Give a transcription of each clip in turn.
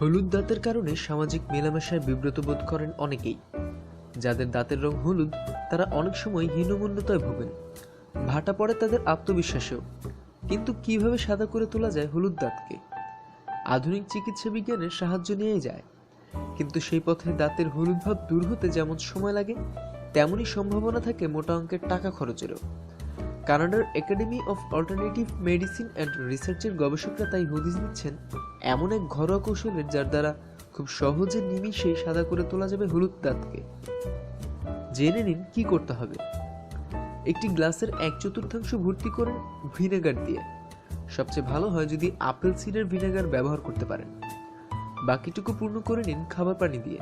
হলুদ দাঁতের কারণে সামাজিক মেলামেশায় বিব্রত বোধ করেন অনেকেই। যাদের দাঁতের রং হলুদ, তারা অনেক সময় হীনমূন্যতায় ভোগেন। ভাটা পড়ে তাদের আত্মবিশ্বাসেও। কিন্তু কীভাবে সাদা করে তোলা যায় হলুদ দাঁতকে? আধুনিক চিকিৎসা বিজ্ঞানের সাহায্য নিয়ে যায়। কিন্তু সেই পথে দাঁতের হলুদ ভাব দূর হতে যেমন সময় লাগে, তেমনই সম্ভাবনা থাকে মোটা অঙ্কের টাকা খরচেরও। কানাডার academy of alternative medicine and রিসার্চের গবেষকরা তাই হদিস দিচ্ছেন এমন এক ঘরোয়া কৌশলের যার দ্বারা খুব সহজে নিমিষে সাদা করে তোলা যাবে হলুদ দাঁতকে। জেনে নিন কি করতে হবে। একটি গ্লাসের এক চতুর্থাংশ ভর্তি করুন ভিনেগার দিয়ে। সবচেয়ে ভালো হয় যদি আপেল সিডার ভিনেগার ব্যবহার করতে পারেন। বাকিটুকু পূর্ণ করে নিন খাবার পানি দিয়ে।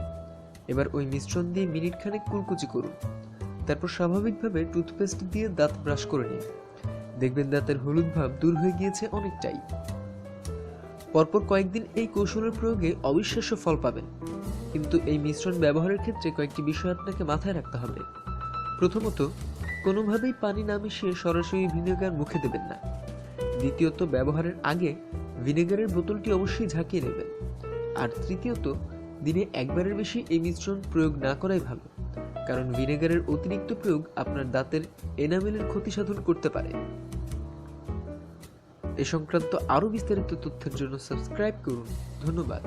এবার ওই মিশ্রণ দিয়ে মিনিট খানেক কুলকুচি করুন। তারপর স্বাভাবিকভাবে টুথপেস্ট দিয়ে দাঁত ব্রাশ করে নিন। দেখবেন দাঁতের হলুদ ভাব দূর হয়ে গিয়েছে অনেকটাই। পরপর কয়েকদিন এই কৌশলের প্রয়োগে অবিশ্বাস্য ফল পাবেন। কিন্তু এই মিশ্রণ ব্যবহারের ক্ষেত্রে কয়েকটি বিষয় আপনাকে মাথায় রাখতে হবে। প্রথমত, কোনোভাবেই পানি না মিশিয়ে সরাসরি ভিনেগার মুখে দেবেন না। দ্বিতীয়ত, ব্যবহারের আগে ভিনেগারের বোতলটি অবশ্যই ঝাঁকিয়ে নেবেন। আর তৃতীয়ত দিনে একবারের বেশি এই মিশ্রণ প্রয়োগ না করাই ভালো, কারণ ভিনেগারের অতিরিক্ত প্রয়োগ আপনার দাঁতের এনামেলের ক্ষতি সাধন করতে পারে। এ সংক্রান্ত আরও বিস্তারিত তথ্যের জন্য সাবস্ক্রাইব করুন। ধন্যবাদ।